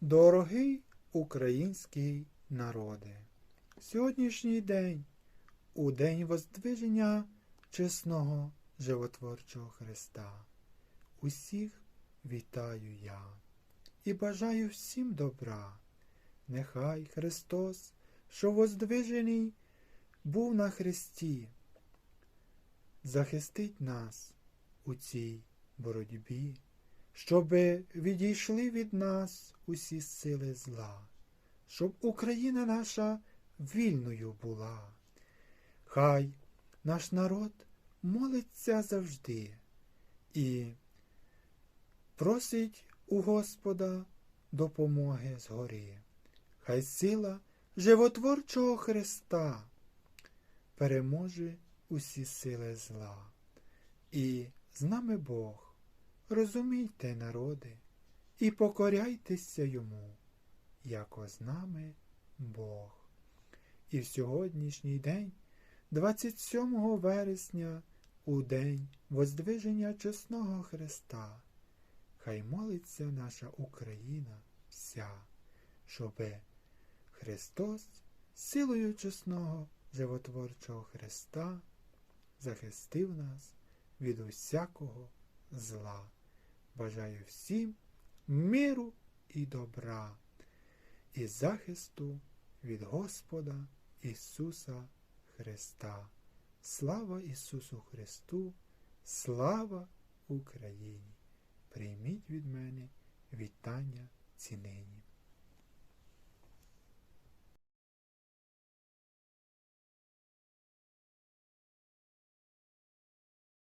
Дорогий український народе, сьогоднішній день, у день воздвиження чесного животворчого Христа, усіх вітаю я і бажаю всім добра. Нехай Христос, що воздвижений, був на Христі, захистить нас у цій боротьбі, щоби відійшли від нас усі сили зла, щоб Україна наша вільною була. Хай наш народ молиться завжди і просить у Господа допомоги згори. Хай сила животворчого Христа переможе усі сили зла. І з нами Бог, розумійте, народи, і покоряйтеся йому, яко з нами Бог. І в сьогоднішній день, 27 вересня, у день воздвиження чесного Христа, хай молиться наша Україна вся, щоби Христос силою чесного животворчого Христа захистив нас від усякого зла. Бажаю всім миру і добра, і захисту від Господа Ісуса Христа. Слава Ісусу Христу, слава Україні! Прийміть від мене вітання цінині.